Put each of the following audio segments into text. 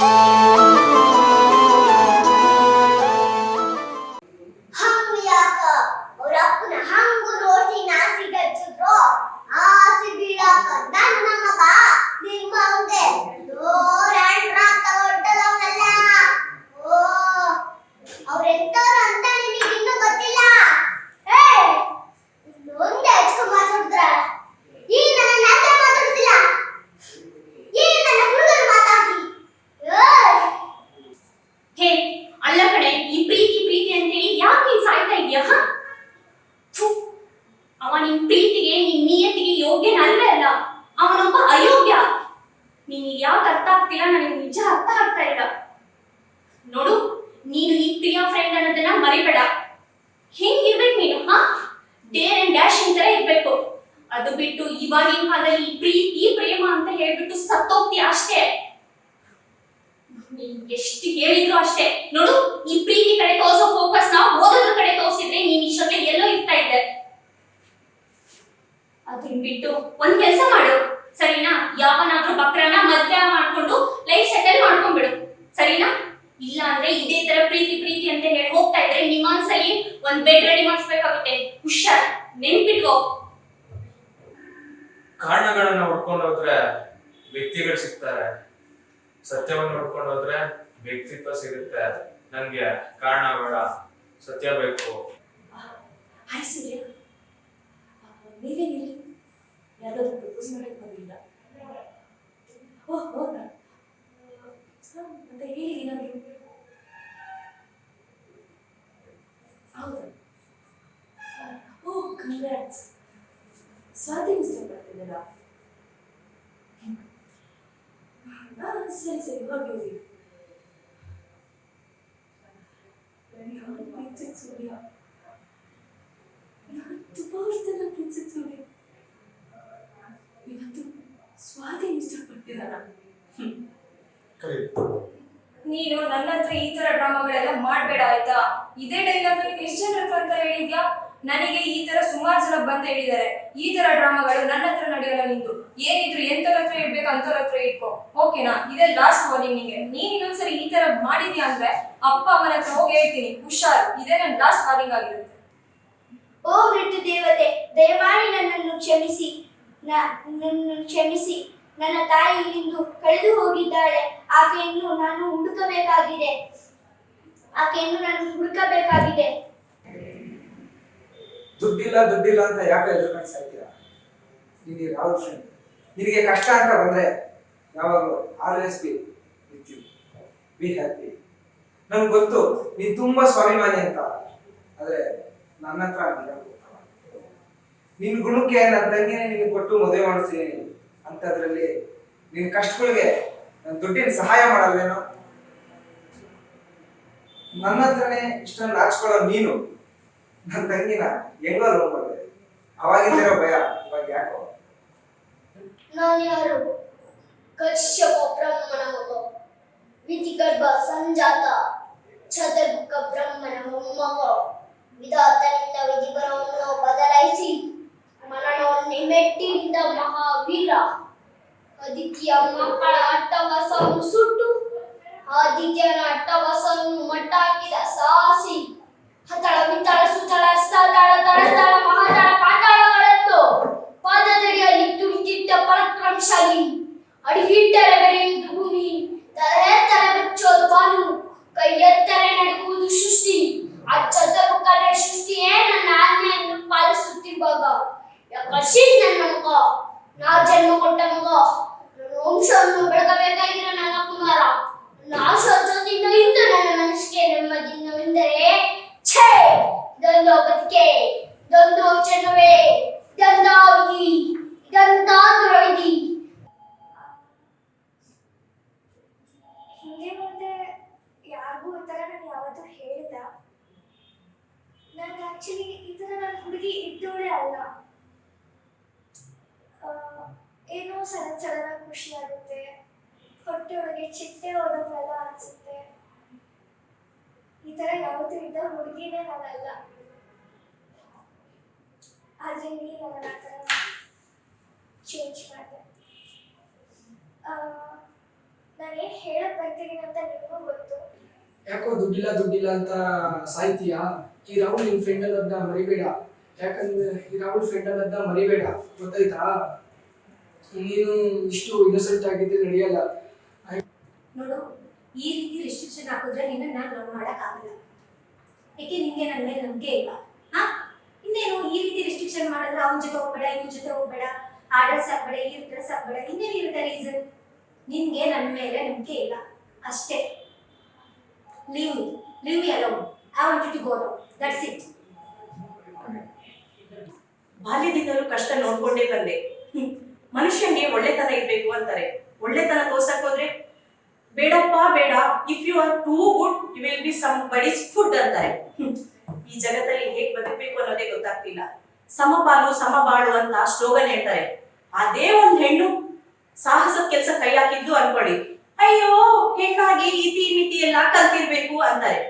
ಹಂಗ ಅಲ್ಲ ಕಡೆ ಈ ಪ್ರೀತಿ ಪ್ರೀತಿ ಅಂತೇಳಿ ಯಾಕೆ ನೀನ್ ಸಾಯ್ತಾ ಇದೆಯಾ ಅವ ನಿನ್ ಪ್ರೀತಿಗೆ, ನಿನ್ ನಿಯತ್ತಿಗೆ ಯೋಗ್ಯನಲ್ವೇ ಅಲ್ಲ. ಅವನೊಬ್ಬ ಅಯೋಗ್ಯ. ನೀನು ಯಾಕೆ ಅರ್ಥ ಆಗ್ತಿಲ್ಲ? ನನಗೆ ನಿಜ ಅರ್ಥ ಆಗ್ತಾ ಇಲ್ಲ. ನೋಡು, ನೀನು ಈ ಪ್ರಿಯ ಫ್ರೆಂಡ್ ಅನ್ನೋದನ್ನ ಮರಿಬೇಡ. ಹೆಂಗಿರ್ಬೇಕು ನೀನು, ಹಾ? ಡೇರ್ ಅಂಡ್ ಡ್ಯಾಶ್ ತರ ಇರ್ಬೇಕು. ಅದು ಬಿಟ್ಟು ಇವಾಗಿನ ಕಾಲದಲ್ಲಿ ಈ ಪ್ರೀತಿ ಪ್ರೇಮ ಅಂತ ಹೇಳ್ಬಿಟ್ಟು ಸತ್ತೋಗ್ತಿ ಅಷ್ಟೇ. ಎಷ್ಟು ಹೇಳಿದ್ರು ಅಷ್ಟೇ. ನೋಡು ಈ ಪ್ರೀತಿ ಕಡೆ ತೋರಿಸೋ ಫೋಕಸ್ ನಾವು ಓದೋದ್ರ ಕಡೆ ತೋರಿಸಿದ್ರೆ ನೀನ್ ಇಷ್ಟೊತ್ತಿಗೆ ಎಲ್ಲೋ ಇರ್ತಾ ಇದ್ದೆ. ಅದನ್ನ ಬಿಟ್ಟು ಒಂದ್ ಕೆಲಸ ಮಾಡು. ಸರಿನಾ? ಯಾವನಾದ್ರೂ ಬಕ್ರನ ಮದ್ವೆ ಮಾಡ್ಕೊಂಡು ಲೈಫ್ ಸೆಟಲ್ ಮಾಡ್ಕೊಂಡ್ಬಿಡು. ಸರಿನಾ? ಇಲ್ಲ ಅಂದ್ರೆ ಇದೇ ತರ ಪ್ರೀತಿ ಪ್ರೀತಿ ಅಂತ ಹೇಳಿ ಹೋಗ್ತಾ ಇದ್ರೆ ನಿಮ್ಮ ಮನ್ಸಲ್ಲಿ ಒಂದ್ ಬೆಡ್ ರೆಡಿ ಮಾಡಿಸ್ಬೇಕಾಗುತ್ತೆ. ಹುಷಾರ್, ನೆನ್ಪಿಟ್ಕೋ. ಕಾರಣಗಳನ್ನ ಹುಡ್ಕೊಂಡು ಹೋದ್ರೆ ವ್ಯಕ್ತಿಗಳು ಸಿಗ್ತಾರೆ. ಸತ್ಯವನ್ನು ಹುಡ್ಕೊಂಡು ಹೋದ್ರೆ ವ್ಯಕ್ತಿತ್ವ ಸಿಗುತ್ತೆ. ನನ್ಗೆ ಕಾರಣ ಬೇಡ. ಸತ್ಯ ಬೇಕು. ಹಾಯ್ ಸೂರ್ಯ. ನೀವೇನಿಲ್ಲ ಯಾರಾದರೂ ಬಂದಿಲ್ಲ ಓ, ಹೌದಾ? ಮತ್ತೆ ಹೇಳಿ ಏನಾದ್ರು? ಹೌದಾ? ಓ ಕಂಗ್ರಾಟ್ಸ್ ಸ್ವಾತಿ ಇಷ್ಟಪಡ್ತಿದ್ದೀರಾ ಹಾ ಸರಿ ಸರಿ ಹೋಗಿ ಹೋಗಿ ನಾನು ಪ್ರೀತಿಸಿದ ಸೂರ್ಯ ನಾನು ತುಂಬಾ ವರ್ಷದಿಂದ ಪ್ರೀತಿಸಿದ ಸೂರ್ಯ ಇವತ್ತು ಸ್ವಾತಿ ಇಷ್ಟಪಡ್ತಿದ್ದಾರ ನೀನು ನನ್ನ ಹತ್ರ ಈ ತರ ಡ್ರಾಮಾಗಳೆಲ್ಲ ಮಾಡ್ಬೇಡ ಆಯ್ತಾ? ಇದೇ ಡೈಲಾಗ್ ನೀನು ಎಷ್ಟು ಜನ ಹತ್ರ ಅಂತ ಹೇಳಿದ್ಯಾ? ನನಗೆ ಈ ತರ ಸುಮಾರು ಜನ ಬಂದು ಹೇಳಿದ್ದಾರೆ. ಈ ತರ ಡ್ರಾಮಾಗಳು ನನ್ನ ಹತ್ರ ನಡೆಯಲ್ಲ ನಿಂತು ಏನಿದ್ರು ಎಂತವ್ರ ಹತ್ರ ಇಡ್ಬೇಕು ಅಂತವ್ರ ಹತ್ರ ಇಟ್ಕೋ. ಓಕೆನಾ ಇದೇ ಲಾಸ್ಟ್ ವಾರ್ನಿಂಗ್ ನಿಂಗೆ. ನೀನ್ ಇನ್ನೊಂದ್ಸರಿ ಈ ತರ ಮಾಡಿದ್ಯಾ ಅಂದ್ರೆ ಅಪ್ಪ ಅಮ್ಮನ ಹತ್ರ ಹೋಗಿ ಹೇಳ್ತೀನಿ. ಹುಷಾರ್. ಇದೇ ನನ್ನ ಲಾಸ್ಟ್ ವಾರ್ನಿಂಗ್ ಆಗಿರುತ್ತೆ. ಓ ಬಿಟ್ಟು ದೇವತೆ, ದಯಮಾಡಿ ನನ್ನನ್ನು ಕ್ಷಮಿಸಿ. ನನ್ನನ್ನು ಕ್ಷಮಿಸಿ. ನನ್ನ ತಾಯಿ ಇಂದು ಕಳೆದು ಹೋಗಿದ್ದಾಳೆ. ಆಕೆಯನ್ನು ನಾನು ಹುಡುಕಬೇಕಾಗಿದೆ. ಆಕೆಯನ್ನು ನಾನು ಹುಡುಕಬೇಕಾಗಿದೆ. ದುಡ್ಡಿಲ್ಲ ದುಡ್ಡಿಲ್ಲ ಅಂತ ಯಾಕೆ ಎದುರು ಸಾಯ್ತೀರಾ? ನಿನಗೆ ಯಾವ ನಿನಗೆ ಕಷ್ಟ ಅಂತ ಬಂದ್ರೆ ಯಾವಾಗಲೂ always be with you be happy ನಮ್ಗೆ ಗೊತ್ತು, ನೀನು ತುಂಬಾ ಸ್ವಾಭಿಮಾನಿ ಅಂತ. ಆದ್ರೆ ನನ್ನ ಹತ್ರ ನಿನ್ನ ನಿನ್ ಗುಣಕ್ಕೆ ನನ್ನ ತಂಗಿನೇ ನಿನಗೆ ಕೊಟ್ಟು ಮದುವೆ ಮಾಡಿಸ್ತೀನಿ ಅಂತದ್ರಲ್ಲಿ ನಿನ್ ಕಷ್ಟಗಳಿಗೆ ನನ್ನ ದುಡ್ಡಿನ ಸಹಾಯ ಮಾಡಲ್ವೇನೋ? ನನ್ನ ಹತ್ರನೇ ಇಷ್ಟೊಂದು ಹಾಕ್ಸ್ಕೊಳ್ಳೋ ನೀನು. ನನ್ನ ತಂಗಿನ ಹೆಂಗೋ ಲವ್ ಮಾಡಿದೆ. ಅವಾಗಿದ್ದಿರೋ ಭಯ, ಇವಾಗ ಯಾಕೋ? ನಾನು ಯಾರು? ಕಶ್ಯಪ, ಬ್ರಹ್ಮನ ಮಗ. ವಿಧಿಗರ್ಭ, ಸಂಜಾತ. ಚತುರ್ಮುಖ, ಬ್ರಹ್ಮನ ಮೊಮ್ಮಗ. ವಿಧಾತನಿಂದ ವಿಧಿಪರವನ್ನು ಬದಲಾಯಿಸಿ ಮರಣವನ್ನೇ ಮೆಟ್ಟಿನಿಂದ ಮಹಾವೀರ. ಆದಿತ್ಯ ಮಕ್ಕಳ ಅಟ್ಟವಾಸವನ್ನು ಸುಟ್ಟು, ಆದಿತ್ಯನ ಅಟ್ಟವಾಸವನ್ನು ಮಟ್ಟಾಕಿದ ಸಾಹಸಿ. ಪರಾಕ್ರಮಶಾಲಿ ಅಡಿಗಿಟ್ಟರೆ ಬೆರೆಯುವುದು ಭೂಮಿ ತಲೆ ಎತ್ತರ ಬೆಚ್ಚೋದು ಬಾನು ಕೈ ಎತ್ತರೆ ನಡುಗುವುದು ಸೃಷ್ಟಿ ಆ ಚತುರ್ಮುಖನ ಸೃಷ್ಟಿಯೇ ನನ್ನ ಆಜ್ಞೆಯನ್ನು ಪಾಲಿಸುತ್ತಿರುವಾಗ ಯಾಕಶಿ ನನ್ನ ಮಗ ನಾ ಜನ್ಮ ಕೊಟ್ಟ ಮಗ ನನ್ನ ವಂಶವನ್ನು ಹಿಂದೆ ಮುಂದೆ ಯಾರಿಗೂ ಈ ಥರ ನಾನು ಯಾವತ್ತೂ ಹೇಳಿಲ್ಲ. ನನಗೆ ಆ್ಯಕ್ಚುಲಿ ಈ ಥರ ನನ್ನ ಹುಡುಗಿ ಇದ್ದವಳೇ ಅಲ್ಲ. ಏನೋ ಸಡನ್ ಸಡನ್ ಖುಷಿ ಆಗುತ್ತೆ. ಹೊಟ್ಟೆ ಒಳಗೆ ಚಿಟ್ಟೆ ಹೋದಂಗೆಲ್ಲ ಅನಿಸುತ್ತೆ. ಈ ಥರ ಯಾವತ್ತೂ ಇದ್ದ ಹುಡುಗಿನೇ ನಾನಲ್ಲ. ಆದರೆ ನೀನು ನನ್ನ ಆ ಥರ ಚೇಂಜ್ ಮಾಡಿದೆ. ನಾನೇನು ಹೇಳಕ್ ಬರ್ತಿದ್ದೀನಿ ಅಂತ ನಿಮಗೂ ಗೊತ್ತು? ಯಾಕೋ ದುಡ್ಡಿಲ್ಲ ದುಡ್ಡಿಲ್ಲ ಅಂತ ಸಾಯ್ತೀಯ? ಈ ರಾಹುಲ್ ನಿನ್ ಫ್ರೆಂಡ್ ಅನ್ನೋದನ್ನ ಮರಿಬೇಡ. ಯಾಕಂದ್ರೆ ಈ ರಾಹುಲ್ ಫ್ರೆಂಡ್ ಅನ್ನೋದನ್ನ ಮರಿಬೇಡ. ಗೊತ್ತಾಯ್ತಾ? ನೀನು ಇಷ್ಟು ಇನ್ನೋಸೆಂಟ್ ಆಗಿದ್ದು ನಡೆಯಲ್ಲ. ನೋಡು ಈ ರೀತಿ ರಿಸ್ಟ್ರಿಕ್ಷನ್ ಹಾಕಿದ್ರೆ ನಿನ್ನ ನಾನು ಲವ್ ಮಾಡಕ್ಕಾಗಲ್ಲ ಯಾಕೆ ನಿಂಗೆ ನನ್ನ ಮೇಲೆ ನಂಬಿಕೆ ಇಲ್ಲ? ಹಾ? ಇನ್ನೇನು ಈ ರೀತಿ ರಿಸ್ಟ್ರಿಕ್ಷನ್ ಮಾಡಿದ್ರೆ ಅವನ ಜೊತೆ ಹೋಗ್ಬೇಡ ಇವ್ನ ಜೊತೆ ಹೋಗ್ಬೇಡ ಆ ಡ್ರೆಸ್ ಹಾಕ್ಬೇಡ ಈ ಡ್ರೆಸ್ ಹಾಕ್ಬೇಡ ಇನ್ನೇನು ಇರುತ್ತೆ ರೀಸನ್ ನಿನ್ಗೆ ನನ್ನ ಮೇಲೆ ನಂಬಿಕೆ ಇಲ್ಲ. ಅಷ್ಟೇ. Leave me leave me I want to go that's it ಬಾಲ್ಯದಿಂದಲೂ ಕಷ್ಟ ನೋಡ್ಕೊಂಡೇ ಬಂದೆ. ಮನುಷ್ಯನಿಗೆ ಒಳ್ಳೆತನ ಇರಬೇಕು ಅಂತಾರೆ. ಒಳ್ಳೆತನ ತೋರ್ಸಕ್ ಹೋದ್ರೆ, ಬೇಡಪ್ಪ, ಬೇಡ. If you are too good you will be somebody's food ಅಂತಾರೆ ಈ ಜಗತ್ತಲ್ಲಿ ಹೇಗ್ ಬದುಕಬೇಕು ಅನ್ನೋದೇ ಗೊತ್ತಾಗ್ತಿಲ್ಲ. ಸಮಪಾಲು ಸಮಬಾಳು ಅಂತ ಸ್ಲೋಗನ್ ಹೇಳ್ತಾರೆ. ಅದೇ ಒಂದು ಹೆಣ್ಣು ಸಾಹಸದ ಕೆಲಸ ಕೈ ಹಾಕಿದ್ದು ಅನ್ಕೊಳ್ಳಿ. ಅಯ್ಯೋ, ಹೆಣ್ಣಾಗಿ ಇತಿ ಮಿತಿ ಎಲ್ಲ ಕಲ್ತಿರ್ಬೇಕು ಅಂತಾರೆ.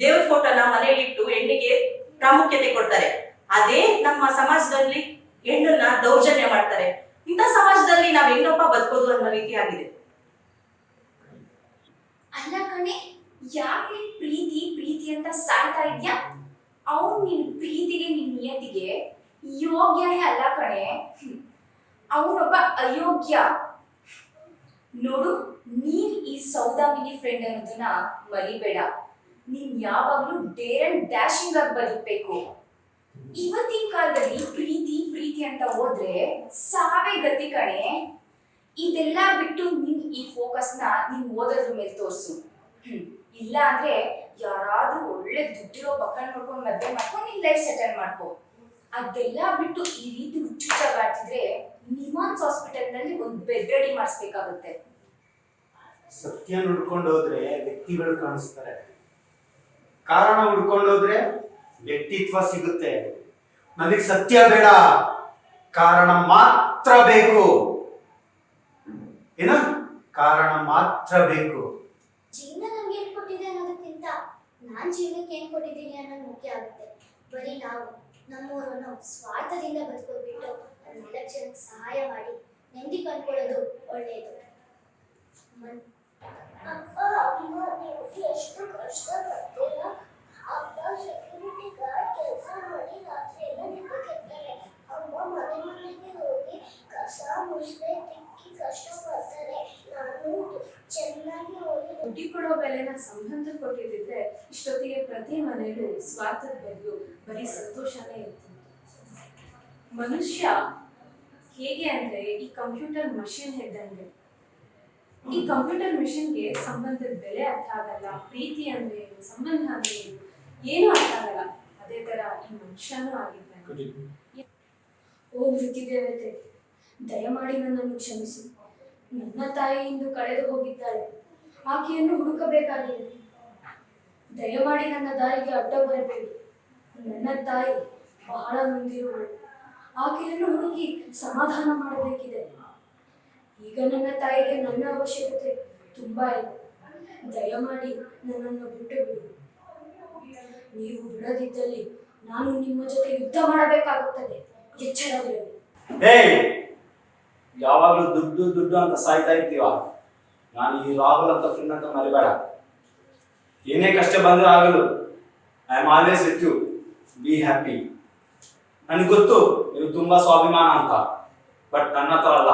ದೇವ್ರ ಫೋಟೋನ ಮನೆಯಲ್ಲಿಟ್ಟು ಹೆಣ್ಣಿಗೆ ಪ್ರಾಮುಖ್ಯತೆ ಕೊಡ್ತಾರೆ. ಅದೇ ನಮ್ಮ ಸಮಾಜದಲ್ಲಿ ಹೆಣ್ಣನ್ನ ದೌರ್ಜನ್ಯ ಮಾಡ್ತಾರೆ. ಇಂಥ ಸಮಾಜದಲ್ಲಿ ನಾವ್ ಹೆಂಗಪ್ಪ ಬದುಕೋದು ಅನ್ನೋ ರೀತಿ ಆಗಿದೆ. ಅಲ್ಲ ಕಣೆ, ಯಾಕೆ ಪ್ರೀತಿ ಪ್ರೀತಿ ಅಂತ ಸಾಯ್ತಾ ಇದ್ಯಾ? ಅವ್ನು ನಿನ್ ಪ್ರೀತಿಗೆ, ನಿನ್ ನಿಯತಿಗೆ ಯೋಗ್ಯನೇ ಅಲ್ಲ ಕಣೆ. ಅವನೊಬ್ಬ ಅಯೋಗ್ಯ. ನೋಡು, ನೀನ್ ಈ ಸೌದಾಮಿನಿ ಫ್ರೆಂಡ್ ಅನ್ನೋದನ್ನ ಮರಿಬೇಡ. ನೀನ್ ಯಾವಾಗ್ಲೂ ಡೇರ್ ಅಂಡ್ ಡ್ಯಾಶಿಂಗ್ ಆಗಿ ಬದುಕಬೇಕು. ಇವತ್ತಿನ ಕಾಲದಲ್ಲಿ ಪ್ರೀತಿ ಪ್ರೀತಿ ಅಂತ ಹೋದ್ರೆ ಸಾವೇ ಗತಿ ಕಣೆ. ಇದೆಲ್ಲ ಬಿಟ್ಟು ನಿನ್ ಈ ಫೋಕಸ್ನ ನೀನ್ ಓದೋದ್ರ ಮೇಲೆ ತೋರ್ಸು. ಇಲ್ಲ ಅಂದ್ರೆ ಯಾರಾದ್ರೂ ಒಳ್ಳೆ ದುಡ್ಡಿರೋ ಪಕ್ಕ ನೋಡ್ಕೊಂಡು ಮದ್ವೆ ಮಾಡ್ಕೊಂಡು ನಿನ್ ಲೈಫ್ ಸೆಟಲ್ ಮಾಡ್ಕೋ. ಅದೆಲ್ಲ ಬಿಟ್ಟು ಈ ರೀತಿ ಹುಚ್ಚುಚ್ಚಾಗಾಡ್ತಿದ್ರೆ ನಿಮಾನ್ಸ್ ಹಾಸ್ಪಿಟಲ್ನಲ್ಲಿ ಒಂದು ಬೆಡ್ ರೆಡಿ ಮಾಡಿಸ್ಬೇಕಾಗುತ್ತೆ. ಸತ್ಯ ಹುಡ್ಕೊಂಡು ಹೋದ್ರೆ ವ್ಯಕ್ತಿಗಳು ಕಾಣಿಸ್ತಾರೆ. ಕಾರಣ ಹುಡ್ಕೊಂಡು ಹೋದ್ರೆ ವ್ಯಕ್ತಿತ್ವ ಸಿಗುತ್ತೆ. ನನಗೆ ಸತ್ಯ ಬೇಡ. ಕಾರಣ ಮಾತ್ರ ಬೇಕು. ಏನ? ಕಾರಣ ಮಾತ್ರ ಬೇಕು. ಜೀವನ ನಮ್ಗೆ ಏನ್ ಕೊಟ್ಟಿದೆ ಅನ್ನೋದಕ್ಕಿಂತ ನಾನ್ ಜೀವನಕ್ಕೆ ಏನ್ ಕೊಟ್ಟಿದ್ದೀನಿ ಅನ್ನೋದು ಮುಖ್ಯ ಆಗುತ್ತೆ. ಬರೀ ನಾವು ನಮ್ಮೂರನ್ನು ಸ್ವಾರ್ಥದಿಂದ ಬದುಕೋಬಿಟ್ಟು ನಾಲ್ಕು ಜನಕ್ಕೆ ಸಹಾಯ ಮಾಡಿ ನೆಮ್ಮದಿ ಕಂಡ್ಕೊಳ್ಳೋದು ಒಳ್ಳೆಯದು. ಅಪ್ಪ, ಅಮ್ಮ, ನೀವು ಎಷ್ಟು ಕಷ್ಟ ಪಡ್ತೀರ ಅಪ್ಪ ಸೆಕ್ಯೂರಿಟಿ ಗಾರ್ಡ್ ಕೆಲಸ ಮಾಡಿ ರಾತ್ರಿ ಎಲ್ಲ ನಿದ್ದೆ ಕೆಡ್ತಾರೆ ಅಮ್ಮ ಮನೆ ಮನೆಗೆ ಹೋಗಿ ಕಸ ಮುಸ್ರೆ ತಿಕ್ಕಿ ಕಷ್ಟ ಪಡ್ತಾರೆ ನಾನು ಚೆನ್ನಾಗಿ ಹೋಗಿ ದುಡ್ಡಿ ಕೊಡೋ ಬೆಲೆನ ಸಂಬಂಧ ಕೊಟ್ಟಿದ್ರೆ ಪ್ರತಿ ಮನೆಯಲ್ಲೂ ಸ್ವಾರ್ಥದ ಬದಲು ಬರೀ ಸಂತೋಷನೇ ಇತ್ತು. ಮನುಷ್ಯ ಹೇಗೆ ಅಂದ್ರೆ ಈ ಕಂಪ್ಯೂಟರ್ ಮಷಿನ್ ಇದ್ದಂಗೆ. ಈ ಕಂಪ್ಯೂಟರ್ ಮಿಷನ್ಗೆ ಸಂಬಂಧದ ಬೆಲೆ ಅರ್ಥ ಆಗಲ್ಲ ಪ್ರೀತಿ ಅಂದ್ರೆ ಏನು ಸಂಬಂಧ ಅಂದ್ರೆ ಏನು? ಏನು ಅರ್ಥ ಆಗಲ್ಲ. ಅದೇ ತರ ಈ ಮನುಷ್ಯನೂ ಆಗಿದ್ದಾನೆ. ಓ ಮೃತಿದೇವತೆ ದಯಮಾಡಿ ನನ್ನನ್ನು ಕ್ಷಮಿಸಿ. ನನ್ನ ತಾಯಿ ಇಂದು ಕಳೆದು ಹೋಗಿದ್ದಾಳೆ. ಆಕೆಯನ್ನು ಹುಡುಕಬೇಕಾಗಿದೆ. ದಯಮಾಡಿ ನನ್ನ ದಾರಿಗೆ ಅಡ್ಡ ಬರಬೇಡಿ. ನನ್ನ ತಾಯಿ ಬಹಳ ಮುಂದಿರುವಳು. ಆಕೆಯನ್ನು ಹುಡುಕಿ ಸಮಾಧಾನ ಮಾಡಬೇಕಿದೆ. ಈಗ ನನ್ನ ತಾಯಿಗೆ ನನ್ನ ಅವಶ್ಯಕತೆ ತುಂಬಾ ಇದೆ. ದಯಮಾಡಿ ನನ್ನನ್ನು ಬಿಟ್ಟು ಬಿಡಿ. ನೀವು ಬಿಡದಿದ್ದಲ್ಲಿ ನಾನು ನಿಮ್ಮ ಜೊತೆ ಯುದ್ಧ ಮಾಡಬೇಕಾಗುತ್ತದೆ. ಎಚ್ಚರವಿರಲಿ. ಯಾವಾಗ್ಲೂ ದುಡ್ಡು ದುಡ್ಡು ಅಂತ ಸಾಯ್ತಾ ಇರ್ತೀವ ನಾನು ಈ ರಾಹುಲ್ ಅಂತ ಫ್ರೆಂಡ್ ಅಂತ ಮರಿಬೇಡ. ಏನೇ ಕಷ್ಟ ಬಂದರೂ ಆಗಲು I am always with you be happy ನನಗೆ ಗೊತ್ತು, ನೀವು ತುಂಬಾ ಸ್ವಾಭಿಮಾನ ಅಂತ. ಬಟ್ ನನ್ನ ಹತ್ರ ಅಲ್ಲ.